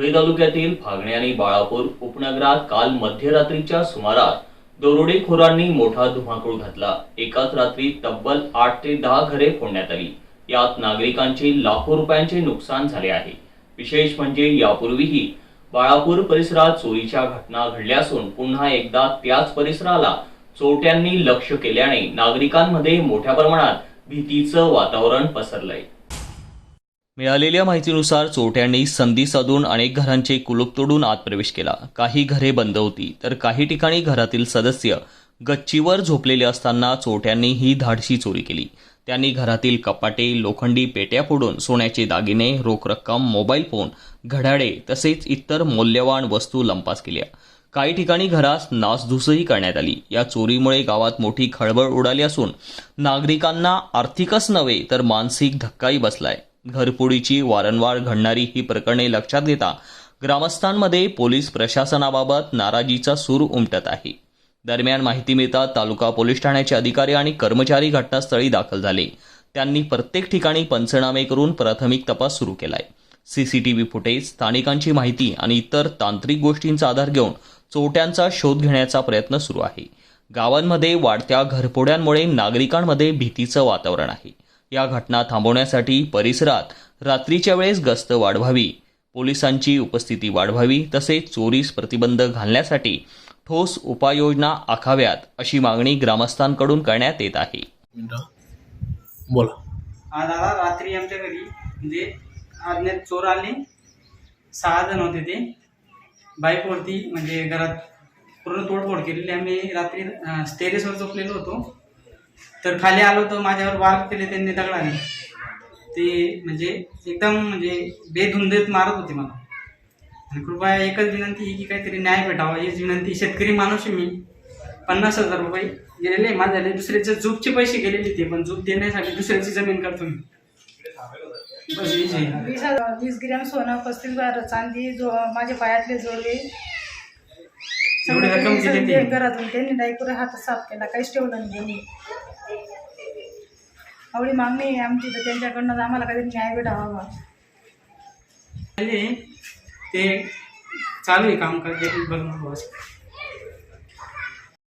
धुळे तालुक्यातील फागणे आणि बाळापूर उपनगरात काल मध्यरात्रीच्या सुमारास दरोडेखोरांनी मोठा धुमाकूळ घातला. एकाच रात्री तब्बल आठ ते दहा घरे फोडण्यात आली. यात नागरिकांचे लाखो रुपयांचे नुकसान झाले आहे. विशेष म्हणजे यापूर्वीही बाळापूर परिसरात चोरीच्या घटना घडल्या असून पुन्हा एकदा त्याच परिसराला चोरट्यांनी लक्ष केल्याने नागरिकांमध्ये मोठ्या प्रमाणात भीतीचं वातावरण पसरलंय. मिळालेल्या माहितीनुसार चोरट्यांनी संधी साधून अनेक घरांचे कुलूप तोडून आत प्रवेश केला. काही घरे बंद होती तर काही ठिकाणी घरातील सदस्य गच्चीवर झोपलेले असताना चोरट्यांनी ही धाडशी चोरी केली. त्यांनी घरातील कपाटे लोखंडी पेट्या फोडून सोन्याचे दागिने रोख रक्कम मोबाईल फोन घड्याळे तसेच इतर मौल्यवान वस्तू लंपास केल्या. काही ठिकाणी घरास नासधूसही करण्यात आली. या चोरीमुळे गावात मोठी खळबळ उडाली असून नागरिकांना आर्थिकच नव्हे तर मानसिक धक्काही बसलाय. घरफोडीची वारंवार घडणारी ही प्रकरणे लक्षात घेता ग्रामस्थांमध्ये पोलीस प्रशासनाबाबत नाराजीचा सूर उमटत आहे. दरम्यान माहिती मिळता तालुका पोलीस ठाण्याचे अधिकारी आणि कर्मचारी घटनास्थळी दाखल झाले. त्यांनी प्रत्येक ठिकाणी पंचनामे करून प्राथमिक तपास सुरू केलाय. सीसीटीव्ही फुटेज स्थानिकांची माहिती आणि इतर तांत्रिक गोष्टींचा आधार घेऊन चोट्यांचा शोध घेण्याचा प्रयत्न सुरू आहे. गावांमध्ये वाढत्या घरफोड्यांमुळे नागरिकांमध्ये भीतीचं वातावरण आहे. या घटना थांबवण्यासाठी परिसरात रात्रीच्या वेळेस गस्त वाढवावी. पोलिसांची उपस्थिती वाढवावी तसेच चोरीस प्रतिबंध घालण्यासाठी ठोस उपाययोजना आखाव्यात अशी मागणी ग्रामस्थांकडून करण्यात येत आहे. बोला. आज दादा रात्री आमच्या घरी म्हणजे अज्ञात चोर आले. सहा जण होते ते. बाईकवरती म्हणजे घरात पूर्ण तोडफोड केलेली. आम्ही रात्री स्टेरेसवर झोपलेलो होतो. तर खाली आलो तर माझ्यावर वार केले त्यांनी दगडाने. ते म्हणजे एकदम म्हणजे बेधुंदेत मारत होते मला. आणि कृपया एकच विनंती आहे की काहीतरी न्याय भेटावा. हीच विनंती शेतकरी माणूस आहे मी. पन्नास हजार रुपये गेलेले माझ्याले दुसऱ्याचे झूपचे पैसे गेलेले ते पण झूप देण्यासाठी दुसऱ्याची जमीन करतो मी. बस वीस वीस ग्रॅम सोनं पस्तीस बार चांदी जो माझ्या पायातले जोडले एवढी रक्कम सगळं दिली ते ती. घरातून त्यांनी डायपुरा हात साफ केला काहीच ठेवलं नाही त्यांनी. एवढी मागणी आहे आमची तर त्यांच्याकडनं आम्हाला काहीतरी न्याय भेटावा ते चालू आहे काम करते बघ